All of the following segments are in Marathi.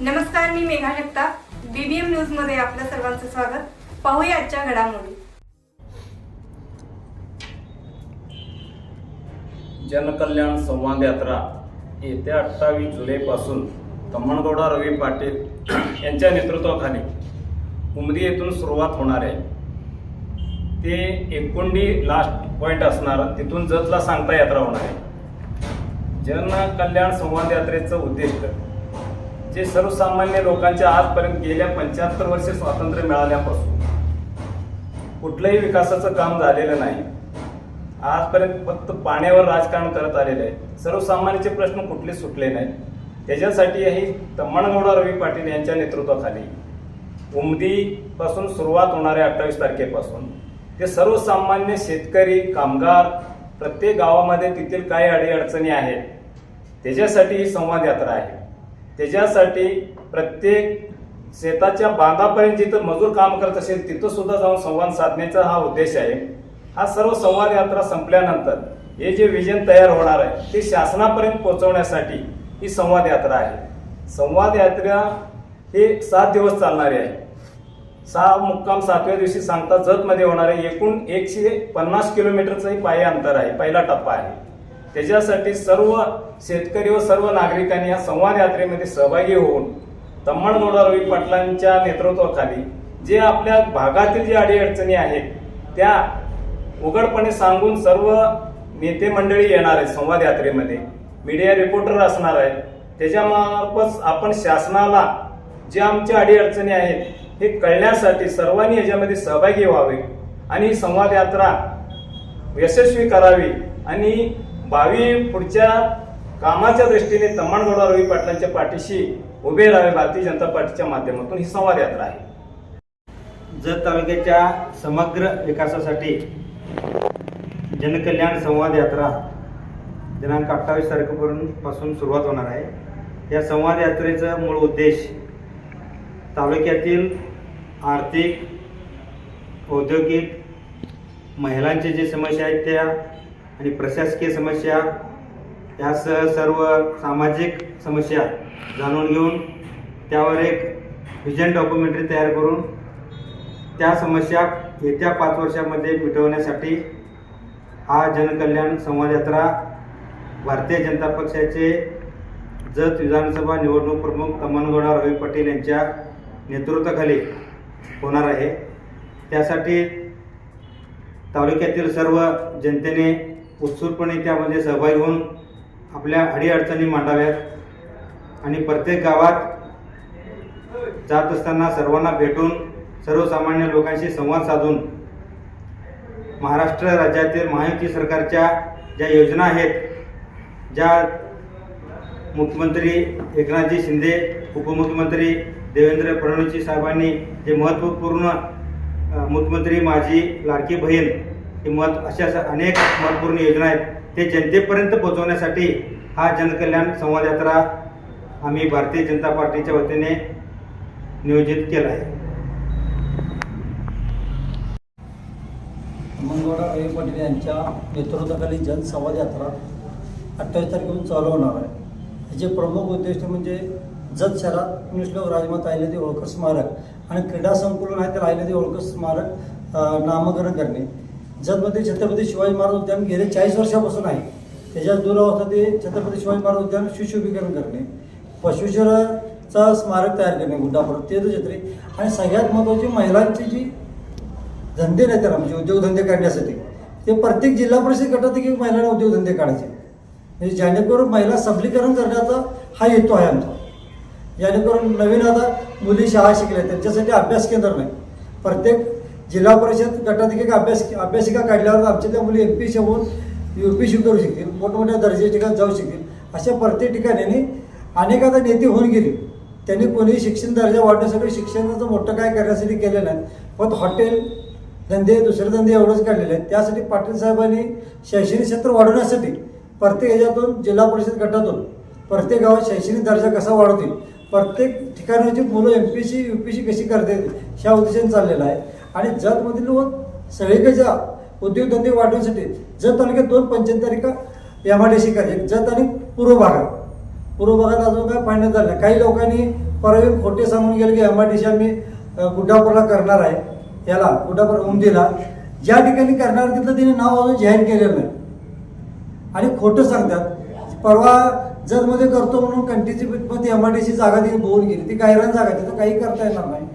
नमस्कार मी मेघा जगताप. बीबीएम न्यूजमध्ये आपलं सर्वांचं स्वागत. पाहूया आजच्या घडामोडी. जनकल्याण संवाद यात्रा. येत्या अठ्ठावीस जुलैपासून तमणगौडा रवी पाटील यांच्या नेतृत्वाखाली उमदी येथून सुरुवात होणार आहे. ते एकोंडी लास्ट पॉईंट असणार. तिथून जतला सांगता यात्रा होणार आहे. जनकल्याण संवाद यात्रेचं उद्दिष्ट जे सर्वसामान्य लोकांच्या आजपर्यंत गेल्या पंच्याहत्तर वर्षे स्वातंत्र्य मिळाल्यापासून कुठलंही विकासाचं काम झालेलं नाही. आजपर्यंत फक्त पाण्यावर राजकारण करत आलेलं आहे. सर्वसामान्यांचे प्रश्न कुठले सुटले नाहीत. त्याच्यासाठी ही तम्मणगौडा रवी पाटील यांच्या नेतृत्वाखाली उमदीपासून सुरुवात होणाऱ्या अठ्ठावीस तारखेपासून ते सर्वसामान्य शेतकरी कामगार प्रत्येक गावामध्ये तेथील काही अडीअडचणी आहेत. त्याच्यासाठी ही संवाद यात्रा आहे. त्याच्यासाठी प्रत्येक शेताच्या बांधापर्यंत जिथं मजूर काम करत असेल तिथं सुद्धा जाऊन संवाद साधण्याचा हा उद्देश आहे. हा सर्व संवाद यात्रा संपल्यानंतर हे जे विजन तयार होणार आहे ते शासनापर्यंत पोहोचवण्यासाठी ही संवाद यात्रा आहे. संवाद यात्रा हे सात दिवस चालणारी आहे. सहा मुक्काम सातव्या दिवशी सांगता जतमध्ये होणार आहे एकूण एकशे पन्नास किलोमीटरचंही पायी अंतर आहे पहिला टप्पा आहे. त्याच्यासाठी सर्व शेतकरी व सर्व नागरिकांनी या संवाद यात्रेमध्ये सहभागी होऊन तम्मणगौडा रवी पाटलांच्या नेतृत्वाखाली जे आपल्या भागातील जे अडीअडचणी आहेत त्या उघडपणे सांगून सर्व नेते मंडळी येणार आहेत संवाद यात्रेमध्ये. मीडिया रिपोर्टर असणार आहे त्याच्यामार्फत आपण शासनाला जे आमच्या अडीअडचणी आहेत हे कळण्यासाठी सर्वांनी याच्यामध्ये सहभागी व्हावे आणि संवाद यात्रा यशस्वी करावी आणि भावी पुढच्या कामाच्या दृष्टीने तम्मणगौडा रवी पाटलांच्या पाठीशी उभे राहावे भारतीय जनता पार्टीच्या माध्यमातून ही संवाद यात्रा आहे. जत तालुक्याच्या समग्र विकासासाठी जनकल्याण संवाद यात्रा दिनांक अठ्ठावीस तारखेपासून सुरुवात होणार आहे. या संवाद यात्रेचा मूळ उद्देश तालुक्यातील आर्थिक औद्योगिक महिलांचे जे समस्या आहेत त्या आणि प्रशासकीय समस्या यासह सर्व सामाजिक समस्या जाणून घेऊन त्यावर एक व्हिजन डॉक्युमेंटरी तयार करून त्या समस्या येत्या पाच वर्षामध्ये मिटवण्यासाठी हा जनकल्याण संवाद यात्रा भारतीय जनता पक्षाचे जत विधानसभा निवडणूक प्रमुख कमनगौडा रवी पाटील यांच्या नेतृत्वाखाली होणार आहे. त्यासाठी तालुक्यातील सर्व जनतेने उत्सुकपणे त्यामध्ये सहभागी होऊन आपल्या अडीअडचणी मांडाव्यात आणि प्रत्येक गावात जात असताना सर्वांना भेटून सर्वसामान्य लोकांशी संवाद साधून महाराष्ट्र राज्यातील महायुती सरकारच्या ज्या योजना आहेत ज्या मुख्यमंत्री एकनाथजी शिंदे उपमुख्यमंत्री देवेंद्र फडणवीस साहेबांनी जे महत्त्वपूर्ण मुख्यमंत्री माझी लाडकी बहीण ही मत अशा अनेक महत्त्वपूर्ण योजना आहेत ते जनतेपर्यंत पोहोचवण्यासाठी हा जनकल्याण संवाद यात्रा आम्ही भारतीय जनता पार्टीच्या वतीने नियोजित केला आहे. मंगळवार रवी पाटील यांच्या नेतृत्वाखाली जनसंवाद यात्रा अठ्ठावीस तारखेपासून चालू होणार आहे. ह्याचे प्रमुख उद्दिष्ट म्हणजे जत शहरात पुण्यश्लोक राजमाता अहिल्यादेवी होळकर स्मारक आणि क्रीडा संकुलन आहे तर अहिल्यादेवी होळकर स्मारक नामकरण करणे. जतमध्ये छत्रपती शिवाजी महाराज उद्यान गेले चाळीस वर्षापासून आहे. त्याच्या दुरावस्था ते छत्रपती शिवाजी महाराज उद्यान सुशोभीकरण करणे पशुशराचा स्मारक तयार करणे गुड्डापुरात तीर्थक्षेत्री आणि सगळ्यात महत्त्वाची महिलांची जी धंदे नाही त्याला म्हणजे उद्योगधंदे काढण्यासाठी ते प्रत्येक जिल्हा परिषद गटात की महिलांना उद्योगधंदे काढायचे. म्हणजे जेणेकरून महिला सबलीकरण करण्याचा हा हेतू आहे आमचा. जेणेकरून नवीन आता मुली शाळा शिकल्या त्यांच्यासाठी अभ्यास केंद्र नाही. प्रत्येक जिल्हा परिषद गटात एक अभ्यास अभ्यासिका काढल्यावर आमच्या त्या मुली एम पी सी होऊन यू पी सी करू शकतील. मोठमोठ्या दर्जाच्या ठिकाणी जाऊ शकतील. अशा प्रत्येक ठिकाणी अनेकांना नेते होऊन गेली. त्यांनी कोणी शिक्षण दर्जा वाढण्यासाठी शिक्षणाचं मोठं काय करण्यासाठी केलं नाही. पण हॉटेल धंदे दुसरे धंदे एवढंच काढलेले आहेत. त्यासाठी पाटील साहेबांनी शैक्षणिक क्षेत्र वाढवण्यासाठी प्रत्येक ह्याच्यातून जिल्हा परिषद गटातून प्रत्येक गावात शैक्षणिक दर्जा कसा वाढवतील? प्रत्येक ठिकाणाची मुलं M P C U P C कशी करता येतील? ह्या उद्देशाने चाललेला आहे. आणि जतमधील व सगळीकडच्या उद्योगधंदे वाढवण्यासाठी जत तालुक्यात दोन पंचायत तालिका M I D C Jat आणि पूर्व भागात. पूर्व भागात अजून काय पाहण्यात झालं काही लोकांनी परवी खोटे सांगून गेले की एम आय डी सी आम्ही गुड्डापूरला करणार आहे. याला गुड्डापूर उमदीला. ज्या ठिकाणी करणार तिथलं तिने नाव अजून जाहीर केलेलं नाही. आणि खोटं सांगतात. परवा जतमध्ये करतो म्हणून कंटीची ती एम आय डी सी जागा तिने बोलून गेली. ती गायरान जागा तिथं काही करता येणार नाही.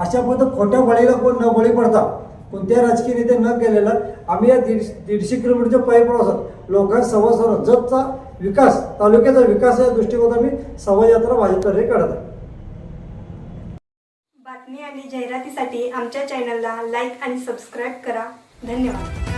अशा पद्धत खोट्या बळीला कोण न बळी पडता कोणत्या राजकीय नेते न केलेलं आम्ही या दीड दीडशे किलोमीटरच्या पायी प्रवासात लोकांना सव्वा सर्व जतचा विकास तालुक्याचा विकास या दृष्टिकोनात आम्ही सव्वा यात्रा भाजपतर्फे काढत आहे बातमी आणि जाहिरातीसाठी आमच्या चॅनलला लाईक आणि सबस्क्राईब करा. धन्यवाद.